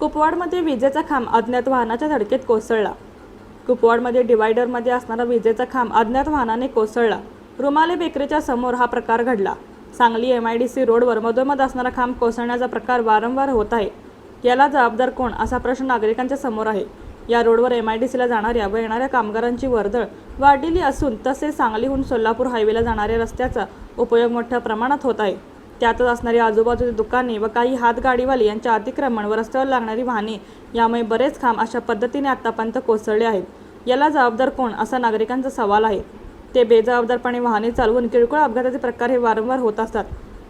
कुपवाडमध्ये विजेचा खांब अज्ञात वाहनाच्या धडकेत कोसळला. कुपवाडमध्ये डिवायडरमध्ये असणारा विजेचा खांब अज्ञात वाहनाने कोसळला. रुमाले बेकरीच्या समोर हा प्रकार घडला. Sangli M I D C रोडवर मधोमध असणारा खांब कोसळण्याचा प्रकार वारंवार होत आहे. याला जबाबदार कोण? असा प्रश्न नागरिकांच्या समोर आहे. या रोडवर एम आय डी सीला जाणाऱ्या व येणाऱ्या कामगारांची वर्दळ वाढलेली असून तसेच सांगलीहून सोलापूर हायवेला जाणाऱ्या रस्त्याचा उपयोग मोठ्या प्रमाणात होत आहे. त्यातच असणारी आजूबाजूची दुकाने व काही हातगाडीवाले यांच्या अतिक्रमण व रस्त्यावर लागणारी वाहने यामुळे बरेच खांब अशा पद्धतीने आतापर्यंत कोसळले आहेत. याला जबाबदार कोण? असा नागरिकांचा सवाल आहे. ते बेजबाबदारपणे वाहने चालवून किरकोळ अपघाताचे प्रकार हे वारंवार होत असतात.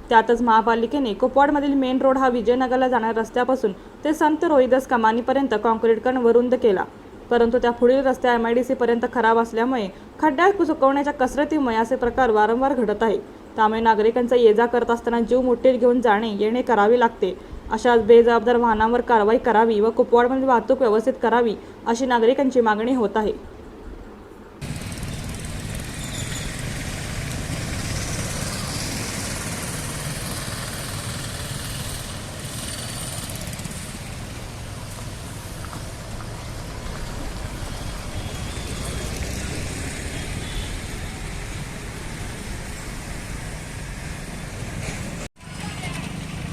त्यातच महापालिकेने कुपवाडमधील मेन रोड हा विजयनगरला जाणाऱ्या रस्त्यापासून ते संत रोहिदास कमानीपर्यंत कॉन्क्रीटकरण कण रुंद केला. परंतु त्या पुढील रस्त्या एम आय डी सीपर्यंत खराब असल्यामुळे खड्ड्यात सुकवण्याच्या कसरतीमुळे असे प्रकार वारंवार घडत आहे त्यामुळे नागरिकांचा ये जा करत असताना जीव मुठीत घेऊन जाणे येणे करावे लागते. अशा बेजबाबदार वाहनांवर कारवाई करावी व कुपवाडमध्ये वाहतूक व्यवस्थित करावी अशी नागरिकांची मागणी होत आहे.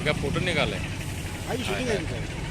का फोटो निघालाय. आई शूटिंग आहे